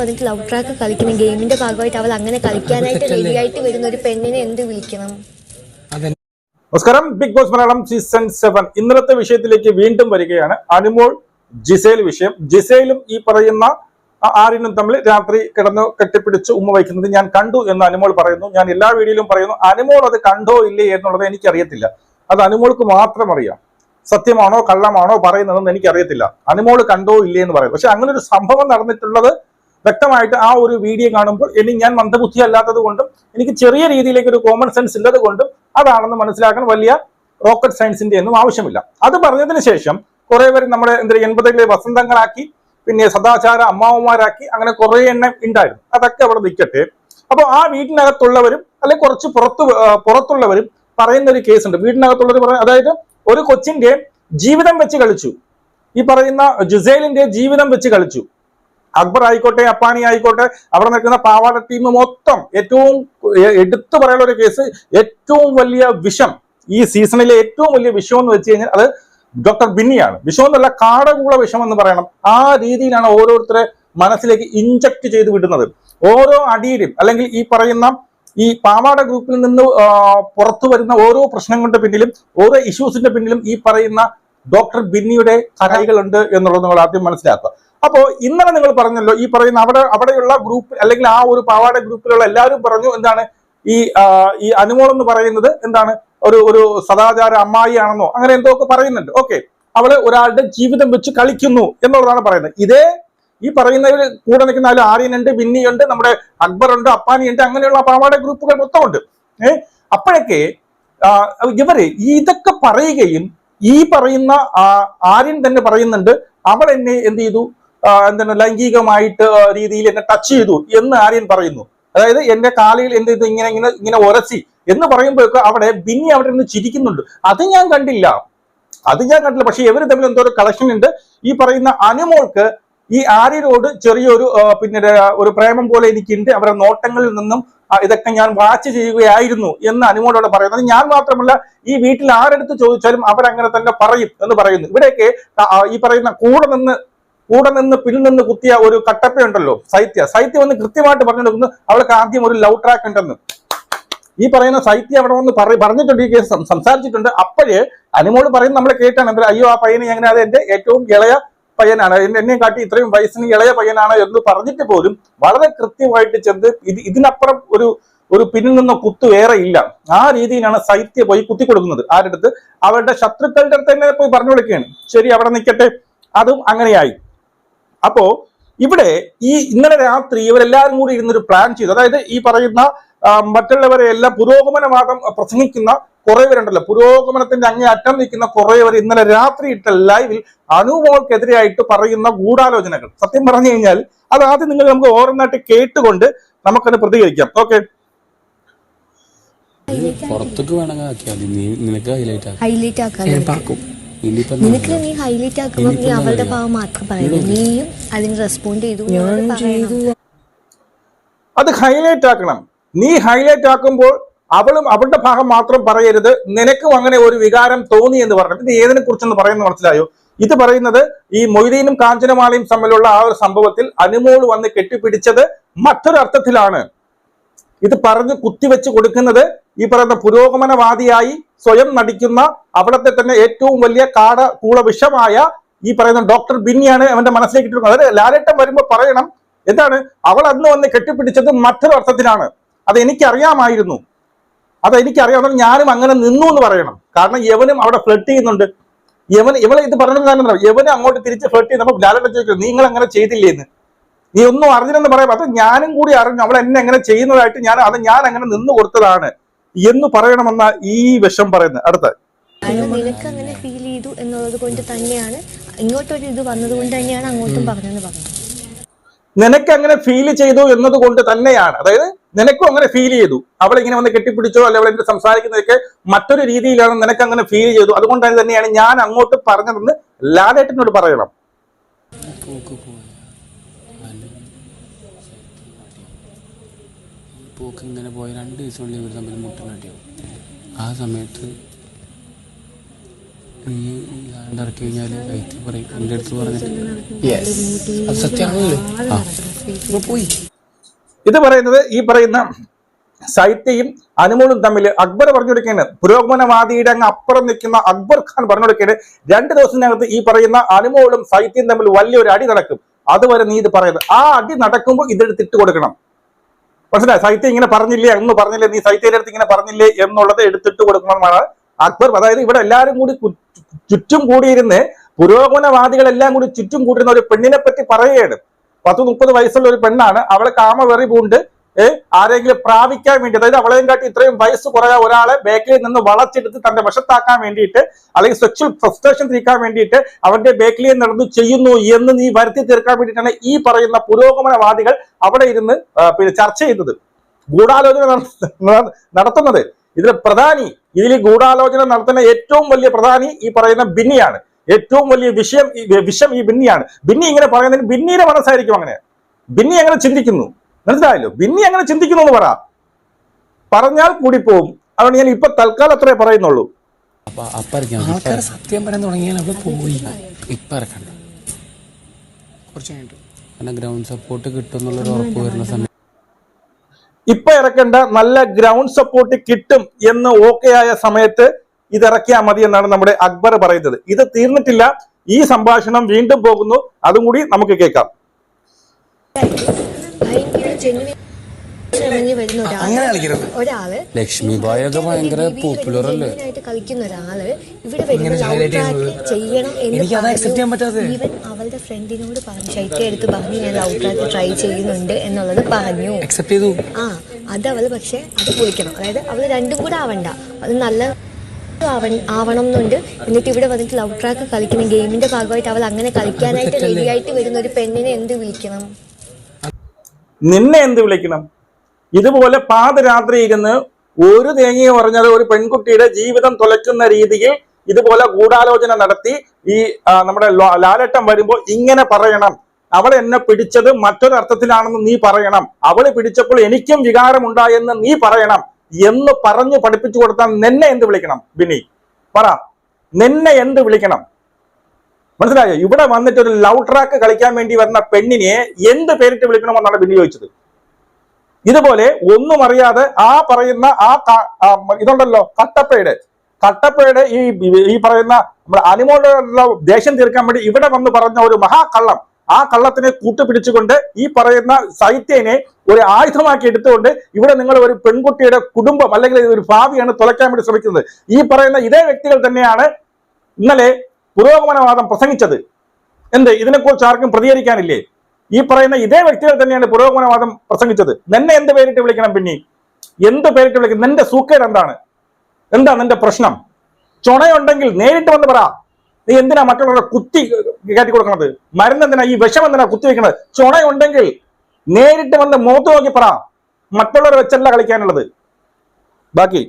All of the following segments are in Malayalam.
വന്നിട്ട് ലവ് ട്രാക്ക് കളിക്കുന്ന ഗെയിമിന്റെ ഭാഗമായിട്ട് അവൾ അങ്ങനെ കളിക്കാനായിട്ട് റെഡിയായിട്ട് വരുന്ന ഒരു പെണ്ണിനെ എന്ത് വിളിക്കണം? നമസ്കാരം. Big Boss Malayalam season seven ഇന്നലത്തെ വിഷയത്തിലേക്ക് വീണ്ടും വരികയാണ്. അനുമോൾ ജിസേൽ വിഷയം. ജിസേലും ഈ പറയുന്ന ആരിനും തമ്മിൽ രാത്രി കിടന്ന് കെട്ടിപ്പിടിച്ച് ഉമ്മ വയ്ക്കുന്നത് ഞാൻ കണ്ടു എന്ന് അനുമോൾ പറയുന്നു. ഞാൻ എല്ലാ വീഡിയോയിലും പറയുന്നു അനുമോൾ അത് കണ്ടോ ഇല്ലേ എന്നുള്ളത് എനിക്കറിയത്തില്ല. അത് അനുമോൾക്ക് മാത്രം അറിയാം. സത്യമാണോ കള്ളമാണോ പറയുന്നതെന്ന് എനിക്കറിയത്തില്ല. അനുമോൾ കണ്ടോ ഇല്ലേ എന്ന് പറയും. പക്ഷെ അങ്ങനെ ഒരു സംഭവം നടന്നിട്ടുള്ളത് വ്യക്തമായിട്ട് ആ ഒരു വീഡിയോ കാണുമ്പോൾ ഇനി ഞാൻ മന്ദബുദ്ധി അല്ലാത്തത് കൊണ്ടും എനിക്ക് ചെറിയ രീതിയിലേക്ക് ഒരു കോമൺ സെൻസ് ഉള്ളത് കൊണ്ടും അതാണെന്ന് മനസ്സിലാക്കാൻ വലിയ റോക്കറ്റ് സയൻസിന്റെ ഒന്നും ആവശ്യമില്ല. അത് പറഞ്ഞതിന് ശേഷം കുറെ പേര് നമ്മുടെ എന്താ എൺപതുകളിലെ വസന്തങ്ങളാക്കി പിന്നെ സദാചാര അമ്മാവന്മാരാക്കി അങ്ങനെ കുറെ എണ്ണം ഉണ്ടായിരുന്നു. അതൊക്കെ അവിടെ നിൽക്കട്ടെ. അപ്പോൾ ആ വീട്ടിനകത്തുള്ളവരും അല്ലെങ്കിൽ കുറച്ച് പുറത്ത് പുറത്തുള്ളവരും പറയുന്ന ഒരു കേസ് ഉണ്ട്. വീട്ടിനകത്തുള്ളവർ പറയുന്നത് അതായത് ഒരു കൊച്ചിന്റെ ജീവിതം വെച്ച് കളിച്ചു. ഈ പറയുന്ന ജുസൈലിന്റെ ജീവിതം വെച്ച് കളിച്ചു. അക്ബർ ആയിക്കോട്ടെ അപ്പാനി ആയിക്കോട്ടെ അവിടെ നിൽക്കുന്ന പാവാട ടീം മൊത്തം ഏറ്റവും എടുത്തു പറയാനുള്ള ഒരു കേസ് ഏറ്റവും വലിയ വിഷം ഈ സീസണിലെ ഏറ്റവും വലിയ വിഷം എന്ന് വെച്ച് കഴിഞ്ഞാൽ അത് ഡോക്ടർ ബിന്നിയാണ്. വിഷം എന്നല്ല കാടകൂള വിഷം എന്ന് പറയണം. ആ രീതിയിലാണ് ഓരോരുത്തരെ മനസ്സിലേക്ക് ഇഞ്ചക്ട് ചെയ്ത് വിടുന്നത്. ഓരോ അടിയിലും അല്ലെങ്കിൽ ഈ പറയുന്ന ഈ പാവാട ഗ്രൂപ്പിൽ നിന്ന് പുറത്തു വരുന്ന ഓരോ പ്രശ്നങ്ങളുടെ പിന്നിലും ഓരോ ഇഷ്യൂസിന്റെ പിന്നിലും ഈ പറയുന്ന ഡോക്ടർ ബിന്നിയുടെ കഥകളുണ്ട് എന്നുള്ളത് നമ്മൾ ആദ്യം മനസ്സിലാക്കുക. അപ്പോ ഇന്നലെ നിങ്ങൾ പറഞ്ഞല്ലോ ഈ പറയുന്ന അവിടെ അവിടെയുള്ള ഗ്രൂപ്പ് അല്ലെങ്കിൽ ആ ഒരു പാവാട ഗ്രൂപ്പിലുള്ള എല്ലാവരും പറഞ്ഞു എന്താണ് ഈ ഈ അനുമോൾ എന്ന് പറയുന്നത് എന്താണ്? ഒരു ഒരു സദാചാര അമ്മായി ആണെന്നോ അങ്ങനെ എന്തോ ഒക്കെ പറയുന്നുണ്ട്. ഓക്കെ. അവൾ ഒരാളുടെ ജീവിതം വെച്ച് കളിക്കുന്നു എന്നുള്ളതാണ് പറയുന്നത്. ഇതേ ഈ പറയുന്നവര് കൂടെ നിൽക്കുന്ന അതിൽ ആര്യനുണ്ട് ബിന്നിയുണ്ട് നമ്മുടെ അക്ബർ ഉണ്ട് അപ്പാനിയുണ്ട് അങ്ങനെയുള്ള പാവാട ഗ്രൂപ്പുകൾ മൊത്തമുണ്ട്. ഏഹ് അപ്പോഴൊക്കെ ഇവർ ഇതൊക്കെ പറയുകയും ഈ പറയുന്ന ആര്യൻ തന്നെ പറയുന്നുണ്ട് അവൾ എന്നെ എന്ത് ചെയ്തു? എന്താണ് ലൈംഗികമായിട്ട് രീതിയിൽ എന്നെ ടച്ച് ചെയ്തു എന്ന് ആര്യൻ പറയുന്നു. അതായത് എന്റെ കാലിൽ എന്ത് ചെയ്തു ഇങ്ങനെ ഇങ്ങനെ ഇങ്ങനെ ഉരസി എന്ന് പറയുമ്പോഴൊക്കെ അവിടെ ബിന്നി അവിടെ നിന്ന് ചിരിക്കുന്നുണ്ട്. അത് ഞാൻ കണ്ടില്ല. അത് ഞാൻ കണ്ടില്ല. പക്ഷെ ഇവർ തമ്മിൽ എന്തോ ഒരു കളക്ഷൻ ഉണ്ട്. ഈ പറയുന്ന അനുമോൾക്ക് ഈ ആര്യനോട് ചെറിയൊരു പിന്നെ ഒരു- പ്രേമം പോലെ എനിക്കുണ്ട്. അവരുടെ നോട്ടങ്ങളിൽ നിന്നും ഇതൊക്കെ ഞാൻ വാച്ച് ചെയ്യുകയായിരുന്നു എന്ന് അനുമോളോട് പറയുന്നത് ഞാൻ മാത്രമല്ല ഈ വീട്ടിൽ ആരെടുത്ത് ചോദിച്ചാലും അവരങ്ങനെ തന്നെ പറയും എന്ന് പറയുന്നു. ഇവിടെയൊക്കെ ഈ പറയുന്ന കൂടെ നിന്ന് കൂടെ നിന്ന് പിന്നിൽ നിന്ന് കുത്തിയ ഒരു കട്ടപ്പയുണ്ടല്ലോ സൈത്യ. സൈത്യം വന്ന് കൃത്യമായിട്ട് പറഞ്ഞു കൊടുക്കുന്നു അവൾക്ക് ആദ്യം ഒരു ലവ് ട്രാക്ക് ഉണ്ടെന്ന്. ഈ പറയുന്ന സൈത്യ അവിടെ വന്ന് പറ- പറഞ്ഞിട്ടുണ്ട് ഈ കേസ് സംസാരിച്ചിട്ടുണ്ട്. അപ്പോഴേ അനുമോൾ പറയുന്നത് നമ്മൾ കേട്ടാണ്. അയ്യോ ആ പയ്യനെ എങ്ങനെ അത് എന്റെ ഏറ്റവും ഇളയ പയ്യനാണ്. എന്നെ- കാട്ടി ഇത്രയും വയസ്സിന് ഇളയ പയ്യനാണ് എന്ന് പറഞ്ഞിട്ട് പോലും വളരെ കൃത്യമായിട്ട് ചെന്ന് ഇത് ഇതിനപ്പുറം ഒരു ഒരു പിന്നിൽ നിന്ന് കുത്തു വേറെ ഇല്ല. ആ രീതിയിലാണ് സൈത്യ പോയി കുത്തി കൊടുക്കുന്നത്. ആരുടെ അടുത്ത്? അവരുടെ ശത്രുക്കളുടെ അടുത്ത് തന്നെ പോയി പറഞ്ഞു കൊടുക്കുകയാണ്. ശരി അവിടെ നിൽക്കട്ടെ. അതും അങ്ങനെയായി. അപ്പോ ഇവിടെ ഈ ഇന്നലെ രാത്രി ഇവരെല്ലാവരും കൂടി ഇരുന്നൊരു പ്ലാൻ ചെയ്തു. അതായത് ഈ പറയുന്ന മറ്റുള്ളവരെ എല്ലാം പുരോഗമനവാദം പ്രസംഗിക്കുന്ന കുറെ പേരുണ്ടല്ലോ. പുരോഗമനത്തിന്റെ അങ്ങേ അറ്റം നിൽക്കുന്ന കുറെ പേർ ഇന്നലെ രാത്രി ഇട്ട ലൈവിൽ അനുമോൾക്കെതിരെയായിട്ട് പറയുന്ന ഗൂഢാലോചനകൾ. സത്യം പറഞ്ഞു കഴിഞ്ഞാൽ അത് ആദ്യം നിങ്ങൾ നമുക്ക് ഓരോന്നായിട്ട് കേട്ടുകൊണ്ട് നമുക്കത് പ്രതികരിക്കാം. ഓക്കെ. പുറത്തേക്ക് വേണമെങ്കിൽ നിനക്ക് ഹൈലൈറ്റ് ആക്കാം. നിനക്ക് നീ ഹൈലൈറ്റ് ആക്കുമ്പോൾ നീ അവളുടെ ഭാഗം മാത്രം പറയുന്നു നീയും അതിന് റെസ്പോണ്ട് ചെയ്തു അത് ഹൈലൈറ്റ് ആക്കണം. നീ ഹൈലൈറ്റ് ആക്കുമ്പോൾ അവളും അവളുടെ ഭാഗം മാത്രം പറയരുത്. നിനക്കും അങ്ങനെ ഒരു വികാരം തോന്നി എന്ന് പറഞ്ഞു ഇത് ഏതിനെ കുറിച്ചെന്ന് പറയുന്നത് മനസ്സിലായോ? ഇത് പറയുന്നത് ഈ മൊയ്തീനും കാഞ്ചനമാളിയും തമ്മിലുള്ള ആ ഒരു സംഭവത്തിൽ അനുമോൾ വന്ന് കെട്ടിപ്പിടിച്ചത് മറ്റൊരർത്ഥത്തിലാണ്. ഇത് പറഞ്ഞ് കുത്തിവെച്ച് കൊടുക്കുന്നത് ഈ പറയുന്ന പുരോഗമനവാദിയായി സ്വയം നടിക്കുന്ന അവിടത്തെ തന്നെ ഏറ്റവും വലിയ കാട കൂള വിഷമായ ഈ പറയുന്ന ഡോക്ടർ ബിന്നിയാണ് അവന്റെ മനസ്സിലേക്ക് ഇട്ടിരുന്നത് അതായത് ലാലേട്ടം വരുമ്പോൾ പറയണം എന്താണ് അവൾ അന്ന് വന്ന് കെട്ടിപ്പിടിച്ചത് മറ്റൊരു അർത്ഥത്തിലാണ്. അത് എനിക്കറിയാമായിരുന്നു. അത് എനിക്കറിയാവുന്ന ഞാനും അങ്ങനെ നിന്നു എന്ന് പറയണം. കാരണം യവനും അവിടെ ഫ്ലഡ് ചെയ്യുന്നുണ്ട്. യവൻ ഇവളെ ഇത് പറഞ്ഞത് തന്നെ യവന് അങ്ങോട്ട് തിരിച്ച് ഫ്ലഡ് ചെയ്യുന്നപ്പോൾ ലാലേട്ടൻ ചോദിക്കും നിങ്ങൾ അങ്ങനെ ചെയ്തില്ലേ എന്ന്? നീ ഒന്നും അറിഞ്ഞില്ലെന്ന് പറയാം അത് ഞാനും കൂടി അറിഞ്ഞു. അവൾ എന്നെ അങ്ങനെ ചെയ്യുന്നതായിട്ട് ഞാൻ അത് ഞാൻ അങ്ങനെ നിന്നു കൊടുത്തതാണ്. എന്ന് പറയണമെന്ന ഈ വിഷം പറയുന്നത്. അടുത്ത. നിനക്ക് അങ്ങനെ ഫീൽ ചെയ്തു എന്നുള്ളത് കൊണ്ട് തന്നെയാണ് ഇങ്ങോട്ടൊരു ഇത് വന്നത് കൊണ്ട് തന്നെയാണ് അങ്ങോട്ടും പറഞ്ഞെന്ന് പറഞ്ഞത്. നിനക്ക് അങ്ങനെ ഫീൽ ചെയ്തു എന്നതുകൊണ്ട് തന്നെയാണ്. അതായത് നിനക്കും അങ്ങനെ ഫീൽ ചെയ്തു. അവൾ ഇങ്ങനെ വന്ന് കെട്ടിപ്പിടിച്ചോ അല്ലെ അവൾ എന്റെ സംസാരിക്കുന്നതൊക്കെ മറ്റൊരു രീതിയിലാണ് നിനക്ക് അങ്ങനെ ഫീൽ ചെയ്തു. അതുകൊണ്ട് തന്നെയാണ് ഞാൻ അങ്ങോട്ട് പറഞ്ഞതെന്ന് ലാലേട്ടനോട് പറയണം. പോക്ക് ഇങ്ങനെ പോയ. രണ്ട് ദിവസമുള്ളിൽ ഇവർ തമ്മിൽ മുട്ടനാട്ടിയാവും ആ സമയത്ത് നീ ഇറക്കി കഴിഞ്ഞാൽ വൈദ്യ പറയും. എന്റെ അടുത്ത് പറഞ്ഞിട്ട് സത്യമാണല്ലോ. ആ. പോയി. ഇത് പറയുന്നത് ഈ പറയുന്ന സൈത്യയും അനുമോളും തമ്മിൽ അക്ബർ പറഞ്ഞു കൊടുക്കേണ്ട പുരോഗമനവാദിയുടെ അങ്ങ് അപ്പുറം നിൽക്കുന്ന അക്ബർ ഖാൻ പറഞ്ഞു കൊടുക്കേണ്ട രണ്ട് ദിവസത്തിനകത്ത് ഈ പറയുന്ന അനുമോളും സൈത്യയും തമ്മിൽ വലിയൊരു അടി നടക്കും. അതുവരെ നീ ഇത് പറയുന്നത്. ആ അടി നടക്കുമ്പോൾ ഇതെടുത്തിട്ട് കൊടുക്കണം. മനസ്സിലായി? സൈത്യം ഇങ്ങനെ പറഞ്ഞില്ലേ? എന്ന് പറഞ്ഞില്ലേ? നീ സൈത്യയുടെ അടുത്ത് ഇങ്ങനെ പറഞ്ഞില്ലേ? എന്നുള്ളത് എടുത്തിട്ട് കൊടുക്കണമെന്നാണ് അക്ബർ അതായത് ഇവിടെ എല്ലാവരും കൂടി ചുറ്റും കൂടിയിരുന്ന് പുരോഗമനവാദികളെല്ലാം കൂടി ചുറ്റും കൂടിയിരുന്ന ഒരു പെണ്ണിനെ പറ്റി പറയുകയാണ്. പത്ത് മുപ്പത് വയസ്സുള്ള ഒരു പെണ്ണാണ്. അവളെ കാമവെറി പൂണ്ട് ഏ ആരെങ്കിലും പ്രാപിക്കാൻ വേണ്ടി അതായത് അവളെയും കാട്ടി ഇത്രയും വയസ്സ് കുറയ ഒരാളെ ബേക്കിൽ നിന്ന് വളച്ചെടുത്ത് തന്റെ വശത്താക്കാൻ വേണ്ടിയിട്ട് അല്ലെങ്കിൽ സെക്ഷൽ ഫ്രസ്ട്രേഷൻ തീർക്കാൻ വേണ്ടിയിട്ട് അവന്റെ ബേക്കിൽ നടന്നു ചെയ്യുന്നു എന്ന് നീ വരുത്തി തീർക്കാൻ വേണ്ടിയിട്ടാണ് ഈ പറയുന്ന പുരോഗമനവാദികൾ അവിടെ ഇരുന്ന് പിന്നെ ചർച്ച ചെയ്യുന്നത്. ഗൂഢാലോചന നട- നട- നടത്തുന്നത്. ഇതിൽ പ്രധാനി ഇതിൽ ഗൂഢാലോചന നടത്തുന്ന ഏറ്റവും വലിയ പ്രധാനി ഈ പറയുന്ന ബിന്നിയാണ്. ഏറ്റവും വലിയ വിഷയം വിഷം ഈ ബിന്നിയാണ്. ബിന്നി ഇങ്ങനെ പറയുന്നതിന് ബിന്നിയുടെ മനസ്സായിരിക്കും അങ്ങനെ. ബിന്നി അങ്ങനെ ചിന്തിക്കുന്നു? മനസ്സിലായല്ലോ? ബിന്നി അങ്ങനെ ചിന്തിക്കുന്നു എന്ന് പറ. പറഞ്ഞാൽ കൂടി പോവും അതുകൊണ്ട് ഞാൻ ഇപ്പൊ തൽക്കാലം അത്രേ പറയുന്നുള്ളൂ. സത്യം പറയാൻ തുടങ്ങിയാൽ അവിടെ പോയി. ഇപ്പൊ ഇറക്കണ്ട. കുറച്ച് കഴിഞ്ഞിട്ട്. ഗ്രൗണ്ട് സപ്പോർട്ട് കിട്ടും എന്നുള്ളൊരു ഉറപ്പ് വരുന്ന സമയം. ഇപ്പൊ ഇറക്കേണ്ട നല്ല ഗ്രൗണ്ട് സപ്പോർട്ട് കിട്ടും എന്ന് ഓക്കെ ആയ സമയത്ത് ഇത് ഇറക്കിയാൽ മതി എന്നാണ് നമ്മുടെ അക്ബർ പറയുന്നത്. ഇത് തീർന്നിട്ടില്ല. ഈ സംഭാഷണം വീണ്ടും പോകുന്നു. അതും കൂടി നമുക്ക് കേൾക്കാം. Genuine ഇറങ്ങി വരുന്ന അങ്ങനെ ഒരാൾ. കളിക്കരുത്. ഒരാൾ ലക്ഷ്മി ബായ് ഒക്കെ ഭയങ്കര പോപ്പുലർ അല്ലേ? കളിക്കുന്ന ഒരാൾ ഇവിടെ ചെയ്യണം എന്ന് ഈവൻ അവളുടെ ഫ്രണ്ടിനോട് പറഞ്ഞു ശൈത്യ എടുത്ത് പറഞ്ഞു ഞാൻ ലവ് ട്രാക്ക് ട്രൈ ചെയ്യുന്നുണ്ട് എന്നുള്ളത് പറഞ്ഞു. അക്സെപ്റ്റ് ചെയ്തു. ആ അത് അവൾ പക്ഷെ അത് പൊളിക്കണം. അതായത് അവൾ രണ്ടും കൂടെ ആവണ്ട. അത് നല്ല ആവണ- ആവണം എന്നുണ്ട് എന്നിട്ട് ഇവിടെ വന്നിട്ട് ലവ് ട്രാക്ക് കളിക്കുന്ന ഗെയിമിന്റെ ഭാഗമായിട്ട് അവൾ അങ്ങനെ കളിക്കാനായിട്ട് റെഡി ആയിട്ട് വരുന്ന ഒരു പെണ്ണിനെ എന്ത് വിളിക്കണം? നിന്നെ എന്ത് വിളിക്കണം? ഇതുപോലെ പാതരാത്രി ഇരുന്ന് ഒരു തേങ്ങയെ പറഞ്ഞത് ഒരു പെൺകുട്ടിയുടെ ജീവിതം തുലയ്ക്കുന്ന രീതിയിൽ ഇതുപോലെ ഗൂഢാലോചന നടത്തി ഈ നമ്മുടെ ലാലട്ടം വരുമ്പോൾ ഇങ്ങനെ പറയണം. അവൾ എന്നെ പിടിച്ചത് മറ്റൊരർത്ഥത്തിലാണെന്ന് നീ പറയണം. അവൾ പിടിച്ചപ്പോൾ എനിക്കും വികാരം ഉണ്ടായെന്ന് നീ പറയണം. എന്ന് പറഞ്ഞു പഠിപ്പിച്ചു കൊടുത്താൽ നിന്നെ എന്ത് വിളിക്കണം? ബിനി പറ. നിന്നെ എന്ത് വിളിക്കണം? മനസ്സിലായോ? ഇവിടെ വന്നിട്ട് ഒരു ലവ് ട്രാക്ക് കളിക്കാൻ വേണ്ടി വരുന്ന പെണ്ണിനെ എന്ത് പേരിട്ട് വിളിക്കണമെന്നാണ് ബിന്നി ചോദിച്ചത്. ഇതുപോലെ ഒന്നും അറിയാതെ ആ പറയുന്ന ആ ഇതുണ്ടല്ലോ കട്ടപ്പയുടെ. കട്ടപ്പയുടെ ഈ ഈ പറയുന്ന നമ്മുടെ അനിമോളുള്ള ദേഷ്യം തീർക്കാൻ വേണ്ടി ഇവിടെ വന്ന് പറഞ്ഞ ഒരു മഹാകള്ളം. ആ കള്ളത്തിനെ കൂട്ടുപിടിച്ചുകൊണ്ട് ഈ പറയുന്ന സാഹിത്യനെ ഒരു ആയുധമാക്കി എടുത്തുകൊണ്ട് ഇവിടെ നിങ്ങൾ ഒരു പെൺകുട്ടിയുടെ കുടുംബം അല്ലെങ്കിൽ ഒരു ഭാവിയാണ് തുലയ്ക്കാൻ വേണ്ടി ശ്രമിക്കുന്നത്. ഈ പറയുന്ന ഇതേ വ്യക്തികൾ തന്നെയാണ് ഇന്നലെ പുരോഗമനവാദം പ്രസംഗിച്ചത്. എന്ത്? ഇതിനെക്കുറിച്ച് ആർക്കും പ്രതികരിക്കാനില്ലേ? ഈ പറയുന്ന ഇതേ വ്യക്തികൾ തന്നെയാണ് പുരോഗമനവാദം പ്രസംഗിച്ചത്. നിന്നെ എന്ത് പേരിട്ട് വിളിക്കണം പിന്നെ? എന്ത് പേരിട്ട് വിളിക്കണം? നിന്റെ സൂക്കേട് എന്താണ്? എന്താ നിന്റെ പ്രശ്നം? ചുണയുണ്ടെങ്കിൽ നേരിട്ട് വന്ന് പറ. നീ എന്തിനാ മറ്റുള്ളവരെ കുത്തി കയറ്റി കൊടുക്കണത്? മരുന്ന് എന്തിനാ? ഈ വിഷം എന്തിനാ കുത്തി വെക്കണത്? ചുണയുണ്ടെങ്കിൽ നേരിട്ട് വന്ന് മുഖത്ത് നോക്കി പറ. മറ്റുള്ളവരെ വെച്ചല്ല കളിക്കാനുള്ളത്. ബാക്കി.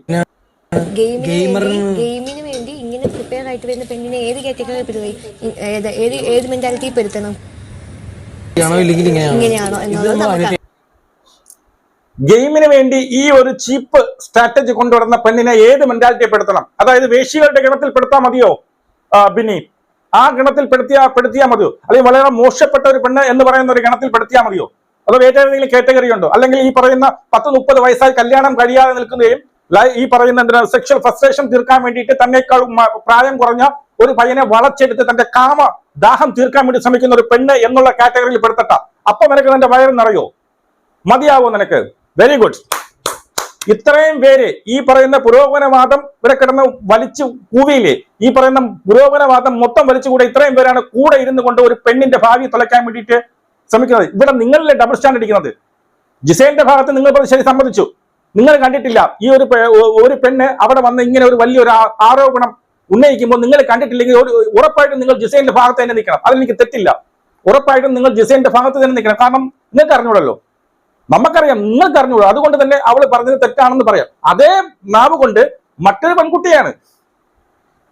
ഗെയിമിന് ഗെയിമിന് വേണ്ടി ഇങ്ങനെ പ്രിപ്പയർ ആയിട്ട് വരുന്ന പെണ്ണിനെ ഏത് കാറ്റഗറി പെടുത്തി ഏത് ഏത് ഏത് മെന്റാലിറ്റി പെടുത്തണം? ഇങ്ങനെയാണോ എന്നുള്ളത് ഗെയിമിന് വേണ്ടി ഈ ഒരു ചീപ്പ് സ്ട്രാറ്റജി കൊണ്ടുവരുന്ന പെണ്ണിനെ ഏത് മെന്റാലിറ്റിയെ പെടുത്തണം? അതായത് വേശികളുടെ ഗണത്തിൽ പെടുത്താൽ മതിയോ? ആ, ബിന്നി ആ ഗണത്തിൽ പെടുത്തിയാ പെടുത്തിയാൽ മതിയോ? അല്ലെങ്കിൽ വളരെ മോശപ്പെട്ട ഒരു പെണ്ണ് എന്ന് പറയുന്ന ഒരു ഗണത്തിൽ പെടുത്തിയാൽ മതിയോ? അതോ വേറെ ഏതെങ്കിലും കാറ്റഗറി ഉണ്ടോ? അല്ലെങ്കിൽ ഈ പറയുന്ന പത്ത് മുപ്പത് വയസ്സായി കല്യാണം കഴിയാതെ നിൽക്കുകയും ലൈ- ഈ പറയുന്ന എന്തിനാ സെക്ഷൽ ഫ്രസ്ട്രേഷൻ തീർക്കാൻ വേണ്ടിയിട്ട് തന്നെക്കാൾ പ്രായം കുറഞ്ഞ ഒരു പയ്യനെ വളച്ചെടുത്ത് തന്റെ കാമ ദാഹം തീർക്കാൻ വേണ്ടി ശ്രമിക്കുന്ന ഒരു പെണ്ണ് എന്നുള്ള കാറ്റഗറിയിൽ പെടുത്തട്ട. അപ്പൊ നിനക്ക് നിന്റെ വയറ് നിറയോ? മതിയാവോ നിനക്ക്? വെരി ഗുഡ് ഇത്രയും പേര് ഈ പറയുന്ന പുരോഗമനവാദം ഇവിടെ കിടന്ന് വലിച്ചു കൂവിയില്ലേ? ഈ പറയുന്ന പുരോഗമനവാദം മൊത്തം വലിച്ചുകൂടെ ഇത്രയും പേരാണ് കൂടെ ഇരുന്നു കൊണ്ട് ഒരു പെണ്ണിന്റെ ഭാവി തുലയ്ക്കാൻ വേണ്ടിയിട്ട് ശ്രമിക്കുന്നത്. ഇവിടെ നിങ്ങളിലെ ഡബിൾ സ്റ്റാൻഡ് അടിക്കുന്നത് ജിസൈലിന്റെ ഭാഗത്ത് നിങ്ങൾ ശരി സമ്മതിച്ചു. നിങ്ങൾ കണ്ടിട്ടില്ല ഈ ഒരു ഒരു പെണ്ണ് അവിടെ വന്ന് ഇങ്ങനെ ഒരു വലിയൊരു ആരോപണം ഉന്നയിക്കുമ്പോൾ നിങ്ങൾ കണ്ടിട്ടില്ലെങ്കിൽ ഒരു ഉറപ്പായിട്ടും നിങ്ങൾ ജിസൈന്റെ ഭാഗത്ത് തന്നെ നിൽക്കണം. അതെനിക്ക് തെറ്റില്ല. ഉറപ്പായിട്ടും നിങ്ങൾ ജിസൈന്റെ ഭാഗത്ത് തന്നെ നിൽക്കണം. കാരണം നിങ്ങൾക്ക് അറിഞ്ഞൂടല്ലോ. നമുക്കറിയാം നിങ്ങൾക്ക് അറിഞ്ഞൂടും? അതുകൊണ്ട് തന്നെ അവൾ പറഞ്ഞത് തെറ്റാണെന്ന് പറയാം. അതേ നാവ് കൊണ്ട് മറ്റൊരു പെൺകുട്ടിയാണ്.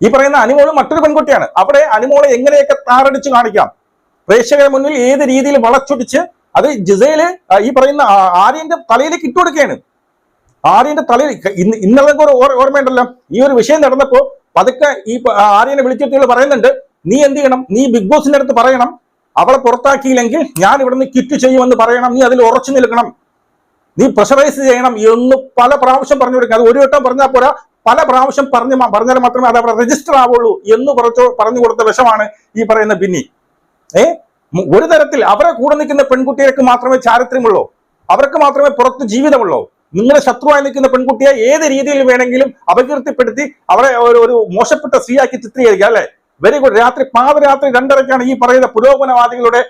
ഈ പറയുന്ന അനുമോളും മറ്റൊരു പെൺകുട്ടിയാണ്. അവിടെ അനുമോളെ എങ്ങനെയൊക്കെ താറടിച്ച് കാണിക്കാം? പ്രേക്ഷകരെ മുന്നിൽ ഏത് രീതിയിൽ വളച്ചൊടിച്ച് അത് ജിസയിൽ ഈ പറയുന്ന ആര്യന്റെ തലയിലേക്ക് ഇട്ടുകൊടുക്കുകയാണ്. ആര്യന്റെ തലയിൽ ഇന്ന് ഇന്നലെ ഓർ- ഓർമ്മയുണ്ടല്ലോ. ഈ ഒരു വിഷയം നടന്നപ്പോ പതുക്കെ ഈ ആര്യനെ വിളിച്ചിട്ട് പറയുന്നുണ്ട് നീ എന്ത് ചെയ്യണം? നീ ബിഗ് ബോസിന്റെ അടുത്ത് പറയണം. അവളെ പുറത്താക്കിയില്ലെങ്കിൽ ഞാൻ ഇവിടുന്ന് കിറ്റ് ചെയ്യുമെന്ന് പറയണം. നീ അതിൽ ഉറച്ചു നിൽക്കണം. നീ പ്രഷറൈസ് ചെയ്യണം. എന്ന് പല പ്രാവശ്യം പറഞ്ഞു കൊടുക്കുക അത് ഒരു വട്ടം പറഞ്ഞാൽ പോരാ. പല പ്രാവശ്യം പറഞ്ഞ് പറഞ്ഞാൽ മാത്രമേ അത് അവിടെ രജിസ്റ്റർ ആവുള്ളൂ എന്ന് പറഞ്ഞു പറഞ്ഞു കൊടുത്ത വിഷമാണ് ഈ പറയുന്ന ബിന്നി. ഏ? ഒരു തരത്തിൽ അവരെ കൂടെ നിൽക്കുന്ന പെൺകുട്ടികൾക്ക് മാത്രമേ ചാരിത്രമുള്ളൂ അവർക്ക് മാത്രമേ പുറത്ത് ജീവിതമുള്ളൂ. നിങ്ങളെ ശത്രുവായി നിൽക്കുന്ന പെൺകുട്ടിയെ ഏത് രീതിയിൽ വേണമെങ്കിലും അപകീർത്തിപ്പെടുത്തി അവരെ ഒരു മോശപ്പെട്ട സ്ത്രീയാക്കി ചിത്രീകരിക്കുക അല്ലെ? വെരി ഗുഡ് രാത്രി പാതിരാത്രി രണ്ടരയ്ക്കാണ് ഈ പറയുന്ന പുരോഗമനവാദികളുടെ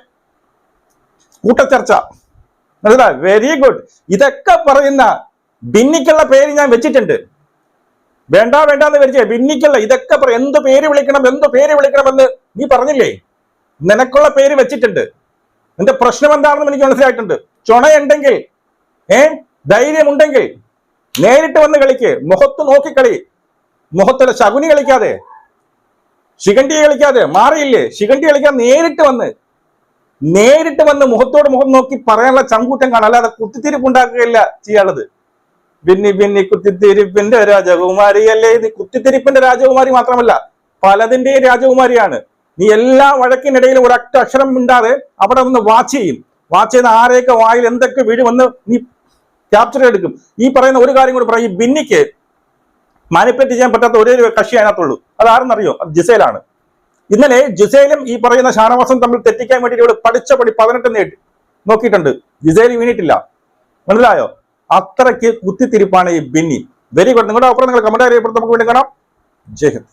കൂട്ടച്ചർച്ച. വെരി ഗുഡ് ഇതൊക്കെ പറയുന്ന ബിന്നിക്കുള്ള പേര് ഞാൻ വെച്ചിട്ടുണ്ട്. വേണ്ട വേണ്ട എന്ന് വിചാരിച്ചേ ബിന്നിക്കുള്ള ഇതൊക്കെ പറയും എന്ത് പേര് വിളിക്കണം എന്ത് പേര് വിളിക്കണമെന്ന് നീ പറഞ്ഞില്ലേ? നിനക്കുള്ള പേര് വെച്ചിട്ടുണ്ട്. എന്റെ പ്രശ്നം എന്താണെന്ന് എനിക്ക് മനസ്സിലായിട്ടുണ്ട്. ചുണയുണ്ടെങ്കിൽ ഏ? ധൈര്യമുണ്ടെങ്കിൽ നേരിട്ട് വന്ന് കളിക്ക്. മുഖത്ത് നോക്കി കളി. മുഖത്തിലെ ശകുനി കളിക്കാതെ. ശിഖണ്ഡി കളിക്കാതെ. മാറിയില്ലേ? ശിഖണ്ഡി കളിക്കാൻ നേരിട്ട് വന്ന്. നേരിട്ട് വന്ന് മുഖത്തോട് മുഖം നോക്കി പറയാനുള്ള ചങ്കൂറ്റം കാണാം അല്ലാതെ കുത്തിത്തിരിപ്പുണ്ടാക്കുകയില്ല ചെയ്യാനുള്ളത്. ബിന്നി ബിന്നി കുത്തിത്തിരിപ്പിന്റെ രാജകുമാരി അല്ലേ ഇത്? കുത്തിത്തിരിപ്പിന്റെ രാജകുമാരി മാത്രമല്ല പലതിന്റെയും രാജകുമാരിയാണ്. നീ എല്ലാ വഴക്കിനിടയിലും ഒരൊറ്റ അക്ഷരം മിണ്ടാതെ അവിടെ നിന്ന് വാച്ച് ചെയ്യും. വാച്ച് ചെയ്ത് ആരെയൊക്കെ വായിൽ എന്തൊക്കെ വീഴുമെന്ന് നീ ക്യാപ്ചർ എടുക്കും. ഈ പറയുന്ന ഒരു കാര്യം കൂടി പറയും ഈ ബിന്നിക്ക് മാനിപ്പുലേറ്റ് ചെയ്യാൻ പറ്റാത്ത ഒരേ ഒരു കക്ഷി അതിനകത്തുള്ളൂ. അത് ആരെന്നറിയോ അത് ജിസേലാണ്. ഇന്നലെ ജിസേലും ഈ പറയുന്ന ഷാനവാസും തമ്മിൽ തെറ്റിക്കാൻ വേണ്ടി ഇവിടെ പഠിച്ച പടി പതിനെട്ട് നേട്ടി നോക്കിയിട്ടുണ്ട്. ജിസേൽ വീണിട്ടില്ല. മനസ്സിലായോ? അത്രയ്ക്ക് കുത്തിത്തിരിപ്പാണ് ഈ ബിന്നി. വെരി ഗുഡ് നിങ്ങളുടെ അപ്പുറം നിങ്ങൾ കമന്റ് അറിയപ്പെടുത്തുമ്പോൾ നമുക്ക് വീണ്ടും കാണാം. ജയ് ഹിന്ദ്.